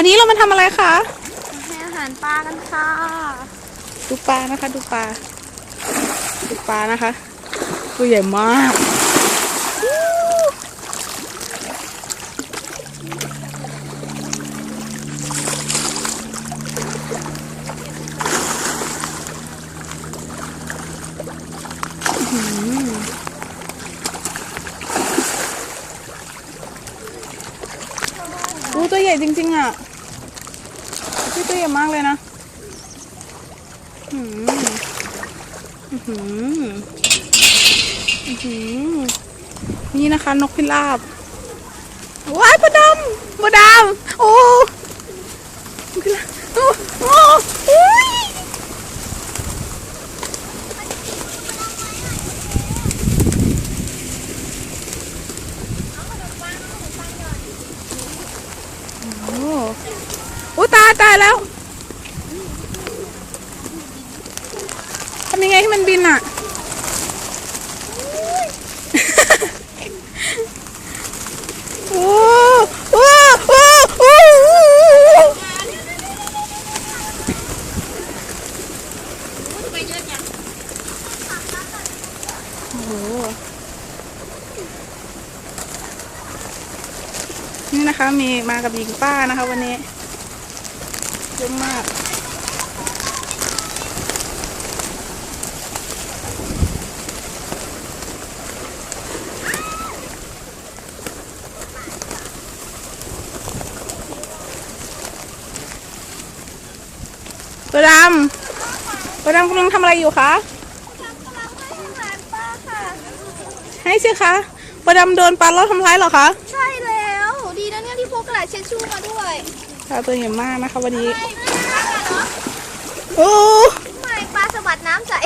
วันนี้เรามาทำอะไรคะให้อาหารปลากันค่ะ ดูปลานะคะ ดูปลา ดูปลานะคะ ตัวใหญ่มากอื้อหืออู้ตัวใหญ่จริงๆอะ พี่ตัวใหญ่มากเลยนะอื้อหืออื้อหือนี่นะคะ นกพิราบว้ายปลาดำปลาดำโอ้นกพิราบโอ้โอ้อุ๊ยโอ้โอ้แล้วทำยังไงให้มันบินอะ โอ้โอ้โอ้โอ้โอ้โอ้โหนี่นะคะมีมากับหญิงป้านะคะวันนี้ เยอะมากตัวดำตัวดำกำลังทำอะไรอยู่คะให้สิคะตัวดำโดนปลาเราทำร้ายเหรอคะ ใช่แล้ว ดีนะเนี่ยที่พกกระดาษเช็ดชู่มาด้วย ปลาตัวใหญ่มากนะคะวันนี้ โอ้ ไม่ปลาสะบัดน้ำใส่